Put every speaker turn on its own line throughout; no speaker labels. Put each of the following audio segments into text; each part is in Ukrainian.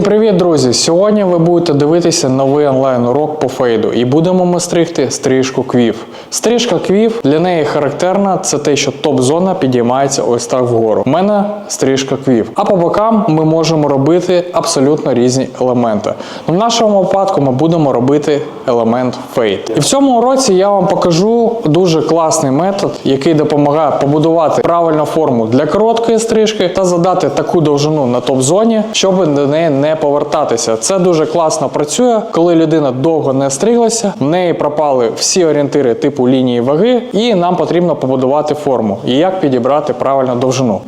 Привіт, друзі! Сьогодні ви будете дивитися новий онлайн-урок по фейду і будемо ми стригти стрижку квів. Стрижка квів для неї характерна це те, що топ-зона підіймається ось так вгору. У мене стрижка квів. А по бокам ми можемо робити абсолютно різні елементи. В нашому випадку ми будемо робити елемент фейд. І в цьому уроці я вам покажу дуже класний метод, який допомагає побудувати правильну форму для короткої стрижки та задати таку довжину на топ-зоні, щоб до неї не повертатися. Це дуже класно працює, коли людина довго не стриглася, в неї пропали всі орієнтири типу лінії ваги, і нам потрібно побудувати форму і як підібрати правильну довжину.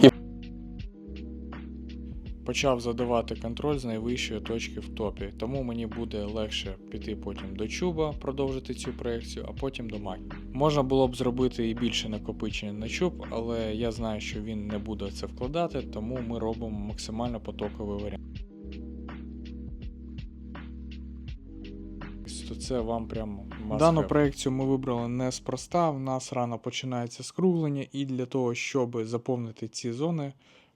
Почав задавати контроль з найвищої точки в топі, тому мені буде легше піти потім до чуба, продовжити цю проекцію, а потім до макі. Можна було б зробити і більше накопичення на чуб, але я знаю, що він не буде це вкладати, тому ми робимо максимально потоковий варіант. То це вам прямо Дану проекцію ми вибрали неспроста. В нас рано починається скруглення, і для того, щоб заповнити ці зони,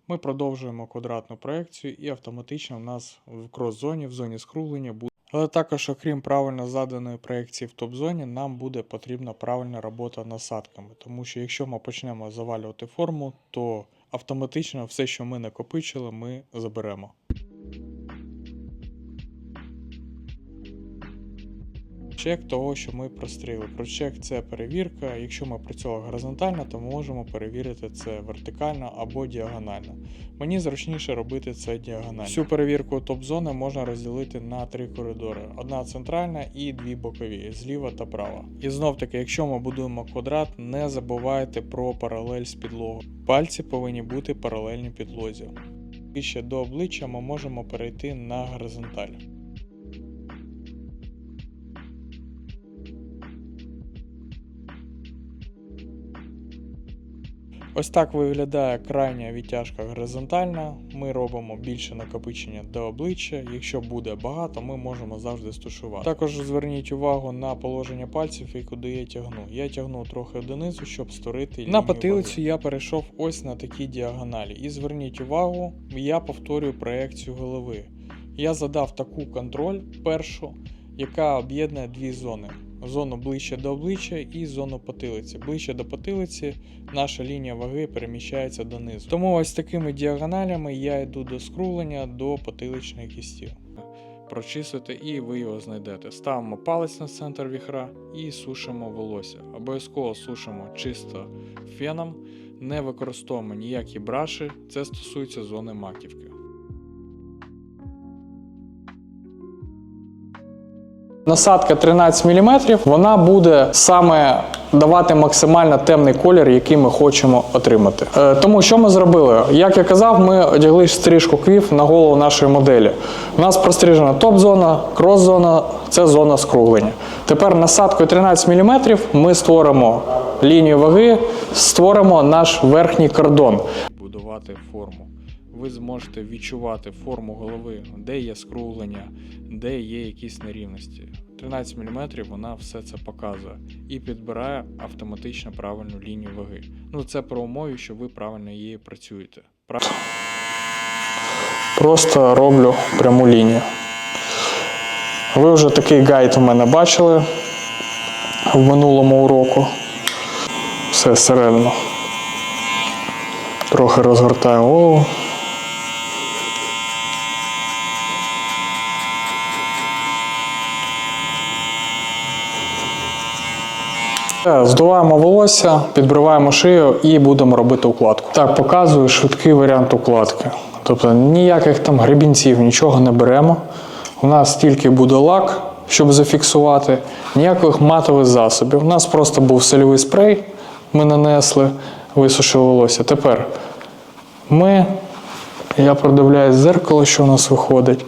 ми продовжуємо квадратну проекцію, і автоматично в нас в крос-зоні, в зоні скруглення буде. Але також, окрім правильно заданої проекції в топ-зоні, нам буде потрібна правильна робота насадками. Тому що якщо ми почнемо завалювати форму, то автоматично все, що ми накопичили, ми заберемо. Чек того, що ми простріли. Прочек це перевірка. Якщо ми працювали горизонтально, то ми можемо перевірити це вертикально або діагонально. Мені зручніше робити це діагонально. Всю перевірку топ-зони можна розділити на три коридори: одна центральна і дві бокові, зліва та права. І знов таки, якщо ми будуємо квадрат, не забувайте про паралель з підлогою. Пальці повинні бути паралельні підлозі. І ще до обличчя ми можемо перейти на горизонталь. Ось так виглядає крайня відтяжка горизонтальна. Ми робимо більше накопичення до обличчя. Якщо буде багато, ми можемо завжди стушувати. Також зверніть увагу на положення пальців і куди я тягну. Я тягну трохи донизу, щоб створити лінію На потилицю я перейшов ось на такій діагоналі. І зверніть увагу, я повторюю проекцію голови. Я задав таку контроль першу, яка об'єднує дві зони зону ближче до обличчя і зону потилиці. Ближче до потилиці наша лінія ваги переміщається донизу. Тому ось такими діагоналями я йду до скруглення до потиличної кісті. Прочистити і ви його знайдете. Ставимо палець на центр віхра і сушимо волосся. Обов'язково сушимо чисто феном, не використовуємо ніякі браші, це стосується зони маківки. Насадка 13 мм, вона буде саме давати максимально темний колір, який ми хочемо отримати. Е, тому що ми зробили? Як я казав, ми одягли стрижку квів на голову нашої моделі. У нас прострижена топ-зона, крос-зона, це зона скруглення. Тепер насадкою 13 мм ми створимо лінію ваги, створимо наш верхній кордон. Будувати форму ви зможете відчувати форму голови, де є скруглення, де є якісь нерівності. 13 мм вона все це показує і підбирає автоматично правильну лінію ваги. Ну це про умові, що ви правильно її працюєте. Просто роблю пряму лінію. Ви вже такий гайд у мене бачили в минулому уроку. Все середно. Трохи розгортаю голову. Здуваємо волосся, підбриваємо шию і будемо робити укладку. Так, показую швидкий варіант укладки. Тобто ніяких там гребінців, нічого не беремо. У нас тільки буде лак, щоб зафіксувати, ніяких матових засобів. У нас просто був сольовий спрей, ми нанесли, висушили волосся. Тепер ми, я продивляюсь зеркало, що у нас виходить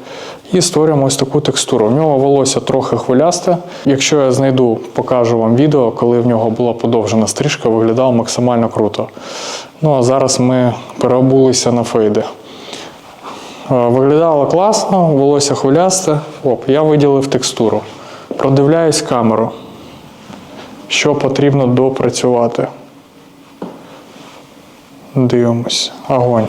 і створюємо ось таку текстуру. У нього волосся трохи хвилясте. Якщо я знайду, покажу вам відео, коли в нього була подовжена стрижка, виглядало максимально круто. Ну а зараз ми переобулися на фейди. Е, виглядало класно, волосся хвилясте. Оп, я виділив текстуру. Продивляюсь камеру, що потрібно допрацювати. Дивимось. Огонь.